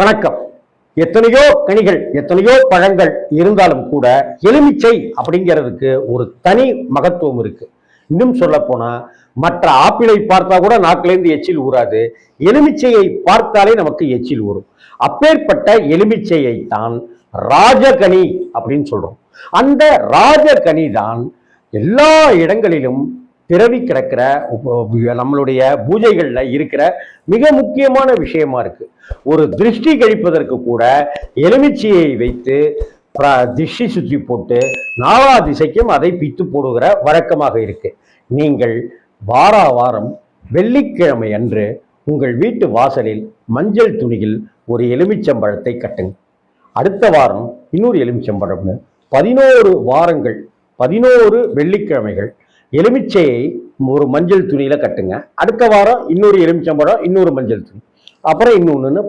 வணக்கம். எத்தனையோ கனிகள் எத்தனையோ பழங்கள் இருந்தாலும் கூட எலுமிச்சை அப்படிங்கிறதுக்கு ஒரு தனி மகத்துவம் இருக்கு. இன்னும் சொல்ல போனா மற்ற ஆப்பிளை பார்த்தா கூட நாக்கிலேருந்து எச்சில் ஊறாது. எலுமிச்சையை பார்த்தாலே நமக்கு எச்சில் ஊறும். அப்பேற்பட்ட எலுமிச்சையை தான் ராஜகனி அப்படின்னு சொல்றோம். அந்த ராஜகனி தான் எல்லா இடங்களிலும் பிறவி கிடக்கிற நம்மளுடைய பூஜைகளில் இருக்கிற மிக முக்கியமான விஷயமா இருக்கு. ஒரு திருஷ்டி கழிப்பதற்கு கூட எலுமிச்சையை வைத்து பிர- திஷ்டி சுற்றி போட்டு நாலா திசைக்கும் அதை பித்து போடுகிற வழக்கமாக இருக்கு. நீங்கள் வார வாரம் வெள்ளிக்கிழமை அன்று உங்கள் வீட்டு வாசலில் மஞ்சள் துணியில் ஒரு எலுமிச்சம்பழத்தை கட்டுங்க. அடுத்த வாரம் இன்னொரு எலுமிச்சம்பழம்னு பதினோரு வாரங்கள் பதினோரு வெள்ளிக்கிழமைகள் எலுமிச்சையை ஒரு மஞ்சள் துணியில கட்டுங்க. அடுத்த வாரம் இன்னொரு எலுமிச்சம்பழம் இன்னொரு மஞ்சள் துணி. அப்புறம் இன்னொன்னு